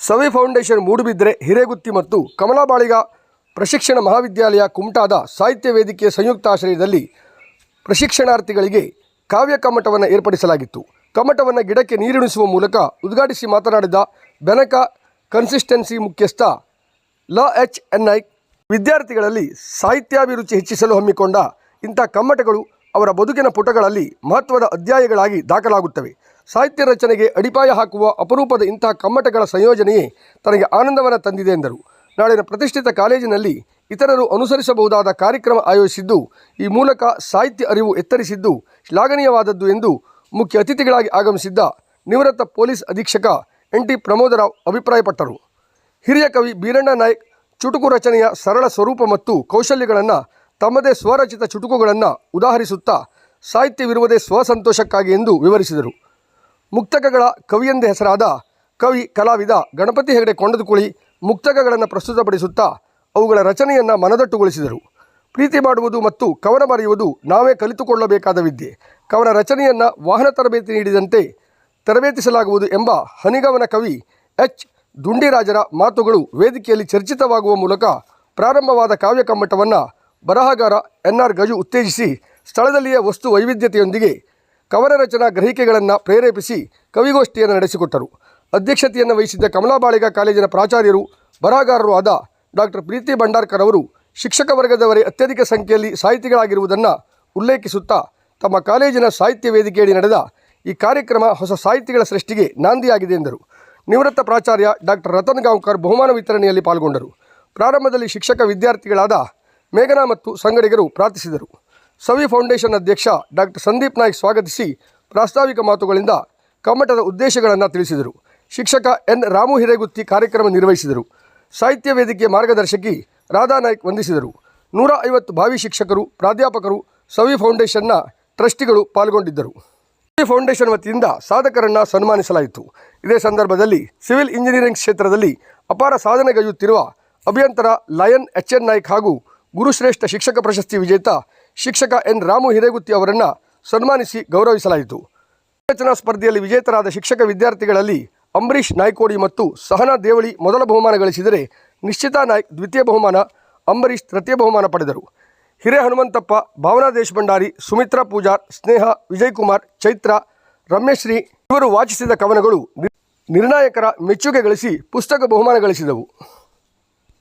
ಸವಿ foundation Moodbidri Hiregutti ಮತ್ತು ಕಮಲಾಬಾಳಿಗ ಪ್ರಶಿಕ್ಷಣ ಮಹಾವಿದ್ಯಾಲಯ ಕುಮಟಾದ ಸಾಹಿತ್ಯ ವೇದಿಕೆಯ ಸಂಯುಕ್ತ ಆಶ್ರಯದಲ್ಲಿ ಪ್ರಶಿಕ್ಷಣಾರ್ಥಿಗಳಿಗೆ ಕಾವ್ಯ ಕಮ್ಮಟವನ್ನು ಏರ್ಪಡಿಸಲಾಗಿತ್ತು. ಕಮ್ಮಟವನ್ನು ಗಿಡಕ್ಕೆ ನೀರುಣಿಸುವ ಮೂಲಕ ಉದ್ಘಾಟಿಸಿ ಮಾತನಾಡಿದ ಬೆನಕ ಕನ್ಸಿಸ್ಟೆನ್ಸಿ ಮುಖ್ಯಸ್ಥ ಲ ಎಚ್ ಎನ್ ಐ ವಿದ್ಯಾರ್ಥಿಗಳಲ್ಲಿ ಸಾಹಿತ್ಯಾಭಿರುಚಿ ಹೆಚ್ಚಿಸಲು ಹಮ್ಮಿಕೊಂಡ ಇಂಥ ಕಮ್ಮಟಗಳು ಅವರ ಬದುಕಿನ ಪುಟಗಳಲ್ಲಿ ಮಹತ್ವದ ಅಧ್ಯಾಯಗಳಾಗಿ ದಾಖಲಾಗುತ್ತವೆ. ಸಾಹಿತ್ಯ ರಚನೆಗೆ ಅಡಿಪಾಯ ಹಾಕುವ ಅಪರೂಪದ ಇಂತಹ ಕಮ್ಮಟಗಳ ಸಂಯೋಜನೆಯೇ ತನಗೆ ಆನಂದವನ್ನು ತಂದಿದೆ ಎಂದರು. ನಾಳಿನ ಪ್ರತಿಷ್ಠಿತ ಕಾಲೇಜಿನಲ್ಲಿ ಇತರರು ಅನುಸರಿಸಬಹುದಾದ ಕಾರ್ಯಕ್ರಮ ಆಯೋಜಿಸಿದ್ದು, ಈ ಮೂಲಕ ಸಾಹಿತ್ಯ ಅರಿವು ಎತ್ತರಿಸಿದ್ದು ಶ್ಲಾಘನೀಯವಾದದ್ದು ಎಂದು ಮುಖ್ಯ ಅತಿಥಿಗಳಾಗಿ ಆಗಮಿಸಿದ್ದ ನಿವೃತ್ತ ಪೊಲೀಸ್ ಅಧೀಕ್ಷಕ ಎನ್. ಟಿ. ಪ್ರಮೋದರಾವ್ ಅಭಿಪ್ರಾಯಪಟ್ಟರು. ಹಿರಿಯ ಕವಿ ಬೀರಣ್ಣ ನಾಯ್ಕ್ ಚುಟುಕು ರಚನೆಯ ಸರಳ ಸ್ವರೂಪ ಮತ್ತು ಕೌಶಲ್ಯಗಳನ್ನು ತಮ್ಮದೇ ಸ್ವರಚಿತ ಚುಟುಕುಗಳನ್ನು ಉದಾಹರಿಸುತ್ತಾ ಸಾಹಿತ್ಯವಿರುವುದೇ ಸ್ವಸಂತೋಷಕ್ಕಾಗಿ ಎಂದು ವಿವರಿಸಿದರು. ಮುಕ್ತಕಗಳ ಕವಿಯೆಂದೇ ಹೆಸರಾದ ಕವಿ, ಕಲಾವಿದ ಗಣಪತಿ ಹೆಗಡೆ ಕೊಂಡದಕುಳಿ ಮುಕ್ತಕಗಳನ್ನು ಪ್ರಸ್ತುತಪಡಿಸುತ್ತಾ ಅವುಗಳ ರಚನೆಯನ್ನು ಮನದಟ್ಟುಗೊಳಿಸಿದರು. ಪ್ರೀತಿ ಮಾಡುವುದು ಮತ್ತು ಕವನ ಬರೆಯುವುದು ನಾವೇ ಕಲಿತುಕೊಳ್ಳಬೇಕಾದ ವಿದ್ಯೆ. ಕವನ ರಚನೆಯನ್ನು ವಾಹನ ತರಬೇತಿ ನೀಡಿದಂತೆ ತರಬೇತಿಸಲಾಗುವುದು ಎಂಬ ಹನಿಗವನ ಕವಿ ಎಚ್. ದುಂಡಿರಾಜರ ಮಾತುಗಳು ವೇದಿಕೆಯಲ್ಲಿ ಚರ್ಚಿತವಾಗುವ ಮೂಲಕ ಪ್ರಾರಂಭವಾದ ಕಾವ್ಯ ಕಮ್ಮಟವನ್ನು ಬರಹಗಾರ ಎನ್ ಆರ್ ಗಜು ಉತ್ತೇಜಿಸಿ ಸ್ಥಳದಲ್ಲಿಯೇ ವಸ್ತು ವೈವಿಧ್ಯತೆಯೊಂದಿಗೆ ಕವನ ರಚನಾ ಗ್ರಹಿಕೆಗಳನ್ನು ಪ್ರೇರೇಪಿಸಿ ಕವಿಗೋಷ್ಠಿಯನ್ನು ನಡೆಸಿಕೊಟ್ಟರು. ಅಧ್ಯಕ್ಷತೆಯನ್ನು ವಹಿಸಿದ್ದ ಕಮಲಾಬಾಳಿಗ ಕಾಲೇಜಿನ ಪ್ರಾಚಾರ್ಯರು, ಬರಹಗಾರರು ಆದ ಡಾಕ್ಟರ್ ಪ್ರೀತಿ ಭಂಡಾರ್ಕರ್ ಅವರು ಶಿಕ್ಷಕ ವರ್ಗದವರೇ ಅತ್ಯಧಿಕ ಸಂಖ್ಯೆಯಲ್ಲಿ ಸಾಹಿತಿಗಳಾಗಿರುವುದನ್ನು ಉಲ್ಲೇಖಿಸುತ್ತಾ ತಮ್ಮ ಕಾಲೇಜಿನ ಸಾಹಿತ್ಯ ವೇದಿಕೆಯಡಿ ನಡೆದ ಈ ಕಾರ್ಯಕ್ರಮ ಹೊಸ ಸಾಹಿತಿಗಳ ಸೃಷ್ಟಿಗೆ ನಾಂದಿಯಾಗಿದೆ ಎಂದರು. ನಿವೃತ್ತ ಪ್ರಾಚಾರ್ಯ ಡಾಕ್ಟರ್ ರತನ್ ಗಾಂವ್ಕರ್ ಬಹುಮಾನ ವಿತರಣೆಯಲ್ಲಿ ಪಾಲ್ಗೊಂಡರು. ಪ್ರಾರಂಭದಲ್ಲಿ ಶಿಕ್ಷಕ ವಿದ್ಯಾರ್ಥಿಗಳಾದ ಮೇಘನಾ ಮತ್ತು ಸಂಗಡಿಗರು ಪ್ರಾರ್ಥಿಸಿದರು. ಸವಿ ಫೌಂಡೇಶನ್ ಅಧ್ಯಕ್ಷ ಡಾಕ್ಟರ್ ಸಂದೀಪ್ ನಾಯ್ಕ್ ಸ್ವಾಗತಿಸಿ ಪ್ರಾಸ್ತಾವಿಕ ಮಾತುಗಳಿಂದ ಕಮ್ಮಟದ ಉದ್ದೇಶಗಳನ್ನು ತಿಳಿಸಿದರು. ಶಿಕ್ಷಕ ಎನ್. ರಾಮು ಹಿರೇಗುತ್ತಿ ಕಾರ್ಯಕ್ರಮ ನಿರ್ವಹಿಸಿದರು. ಸಾಹಿತ್ಯ ವೇದಿಕೆ ಮಾರ್ಗದರ್ಶಕಿ ರಾಧಾ ನಾಯ್ಕ್ ವಂದಿಸಿದರು. ನೂರ ಐವತ್ತು ಭಾವಿ ಶಿಕ್ಷಕರು, ಪ್ರಾಧ್ಯಾಪಕರು, ಸವಿ ಫೌಂಡೇಶನ್ನ ಟ್ರಸ್ಟಿಗಳು ಪಾಲ್ಗೊಂಡಿದ್ದರು. ಸವಿ ಫೌಂಡೇಶನ್ ವತಿಯಿಂದ ಸಾಧಕರನ್ನು ಸನ್ಮಾನಿಸಲಾಯಿತು. ಇದೇ ಸಂದರ್ಭದಲ್ಲಿ ಸಿವಿಲ್ ಇಂಜಿನಿಯರಿಂಗ್ ಕ್ಷೇತ್ರದಲ್ಲಿ ಅಪಾರ ಸಾಧನೆಗೈಯುತ್ತಿರುವ ಅಭಿಯಂತರ ಲಯನ್ ಎಚ್ ಎನ್ ನಾಯ್ಕ್ ಹಾಗೂ ಗುರುಶ್ರೇಷ್ಠ ಶಿಕ್ಷಕ ಪ್ರಶಸ್ತಿ ವಿಜೇತ ಶಿಕ್ಷಕ ಎನ್ ರಾಮು ಹಿರೇಗುತ್ತಿ ಅವರನ್ನು ಸನ್ಮಾನಿಸಿ ಗೌರವಿಸಲಾಯಿತು. ವಿವೇಚನಾ ಸ್ಪರ್ಧೆಯಲ್ಲಿ ವಿಜೇತರಾದ ಶಿಕ್ಷಕ ವಿದ್ಯಾರ್ಥಿಗಳಲ್ಲಿ ಅಂಬರೀಷ್ ನಾಯ್ಕೋಡಿ ಮತ್ತು ಸಹನಾ ದೇವಳಿ ಮೊದಲ ಬಹುಮಾನ ಗಳಿಸಿದರೆ ನಿಶ್ಚಿತಾ ನಾಯ್ಕ್ ದ್ವಿತೀಯ ಬಹುಮಾನ ಅಂಬರೀಷ್ ತೃತೀಯ ಬಹುಮಾನ ಪಡೆದರು. ಹಿರೇ ಹನುಮಂತಪ್ಪ, ಭಾವನಾ ದೇಶಭಂಡಾರಿ, ಸುಮಿತ್ರಾ ಪೂಜಾರ್, ಸ್ನೇಹ, ವಿಜಯಕುಮಾರ್, ಚೈತ್ರ ರಮ್ಯಶ್ರೀ ಇವರು ವಾಚಿಸಿದ ಕವನಗಳು ನಿರ್ಣಾಯಕರ ಮೆಚ್ಚುಗೆ ಗಳಿಸಿ ಪುಸ್ತಕ ಬಹುಮಾನ ಗಳಿಸಿದವು.